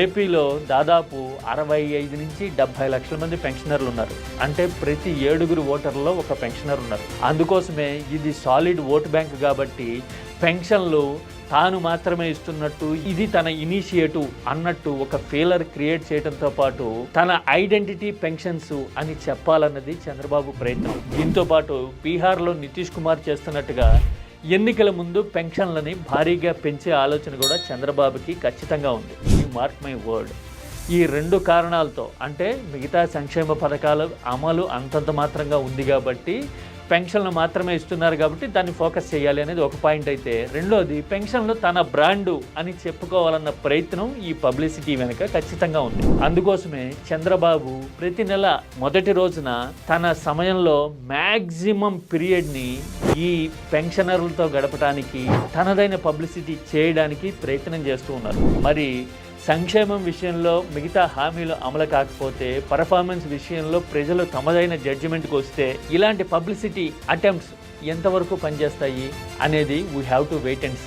ఏపీలో దాదాపు అరవై ఐదు నుంచి డెబ్బై లక్షల మంది పెన్షనర్లు ఉన్నారు. అంటే ప్రతి ఏడుగురు ఓటర్లో ఒక పెన్షనర్ ఉన్నారు. అందుకోసమే ఇది సాలిడ్ ఓటు బ్యాంక్ కాబట్టి పెన్షన్లు తాను మాత్రమే ఇస్తున్నట్టు ఇది తన ఇనిషియేటివ్ అన్నట్టు ఒక ఫీలర్ క్రియేట్ చేయడంతో పాటు తన ఐడెంటిటీ పెన్షన్స్ అని చెప్పాలన్నది చంద్రబాబు ప్రయత్నం. దీంతో పాటు బీహార్లో నితీష్ కుమార్ చేస్తున్నట్టుగా ఎన్నికల ముందు పెన్షన్లని భారీగా పెంచే ఆలోచన కూడా చంద్రబాబుకి ఖచ్చితంగా ఉంది. మార్క్ మై వర్డ్ ఈ రెండు కారణాలతో అంటే మిగతా సంక్షేమ పథకాల అమలు అంతంత మాత్రంగా ఉంది కాబట్టి పెన్షన్లు మాత్రమే ఇస్తున్నారు కాబట్టి దాన్ని ఫోకస్ చేయాలి అనేది ఒక పాయింట్ అయితే. రెండోది పెన్షన్లు తన బ్రాండు అని చెప్పుకోవాలన్న ప్రయత్నం ఈ పబ్లిసిటీ వెనుక ఖచ్చితంగా ఉంది. అందుకోసమే చంద్రబాబు ప్రతి నెల మొదటి రోజున తన సమయంలో మ్యాక్సిమం పీరియడ్ని ఈ పెన్షనర్లతో గడపడానికి తనదైన పబ్లిసిటీ చేయడానికి ప్రయత్నం చేస్తూ ఉన్నారు. మరి సంక్షేమం విషయంలో మిగతా హామీలు అమలు కాకపోతే పర్ఫార్మెన్స్ విషయంలో ప్రజలు తమదైన జడ్జిమెంట్కి వస్తే ఇలాంటి పబ్లిసిటీ అటెంప్ట్స్ ఎంతవరకు పనిచేస్తాయి అనేది we have to wait and see